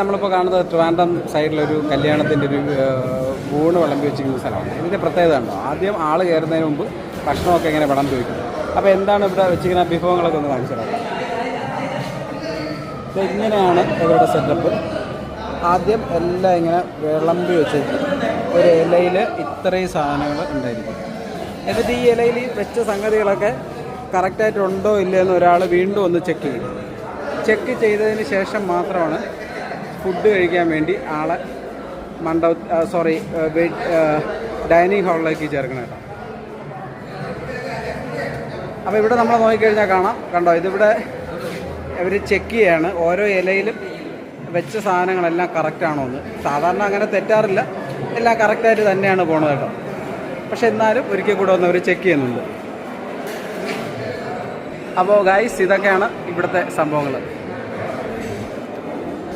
നമ്മളിപ്പോൾ കാണുന്നത് ട്രിവാൻഡ്രം സൈഡിലൊരു കല്യാണത്തിന്റെ ഒരു ഊണ് വിളമ്പി വെച്ചിരിക്കുന്ന സ്ഥലമാണ്. ഇതിന്റെ പ്രത്യേകത ഉണ്ടോ? ആദ്യം ആൾ കയറുന്നതിന് മുമ്പ് ഭക്ഷണമൊക്കെ ഇങ്ങനെ വിളമ്പി വയ്ക്കും അപ്പോൾ എന്താണ് ഇവിടെ വെച്ചിരിക്കുന്ന വിഭവങ്ങളൊക്കെ ഒന്ന് കാണിച്ചു തരാം ഇങ്ങനെയാണ് ഇവരുടെ സെറ്റപ്പ് ആദ്യം എല്ലാം ഇങ്ങനെ വിളമ്പി വെച്ചിരിക്കും. ഒരു ഇലയിൽ ഇത്രയും സാധനങ്ങൾ ഉണ്ടായിരിക്കും. എന്നിട്ട് ഈ ഇലയിൽ വെച്ച സംഗതികളൊക്കെ കറക്റ്റായിട്ടുണ്ടോ ഇല്ലയെന്ന് ഒരാൾ വീണ്ടും ഒന്ന് ചെക്ക് ചെയ്യും. ചെക്ക് ചെയ്തതിന് ശേഷം മാത്രമാണ് ഫുഡ് കഴിക്കാൻ വേണ്ടി ആളെ മണ്ഡപ സോറി ഡൈനിങ് ഹാളിലേക്ക് ചേർക്കണം കേട്ടോ അപ്പോൾ ഇവിടെ നമ്മൾ നോക്കിക്കഴിഞ്ഞാൽ കാണാം. കണ്ടോ ഇതിവിടെ ഇവർ ചെക്ക് ചെയ്യാണ്. ഓരോ ഇലയിലും വെച്ച സാധനങ്ങളെല്ലാം കറക്റ്റാണോ എന്ന്. സാധാരണ അങ്ങനെ തെറ്റാറില്ല. എല്ലാം കറക്റ്റായിട്ട് തന്നെയാണ് പോണത് കേട്ടോ പക്ഷെ എന്നാലും ഒരിക്കൽ കൂടെ ഒന്ന് അവർ ചെക്ക് ചെയ്യുന്നുണ്ട്. അപ്പോൾ ഗൈസ് ഇതൊക്കെയാണ് ഇവിടുത്തെ സംഭവങ്ങൾ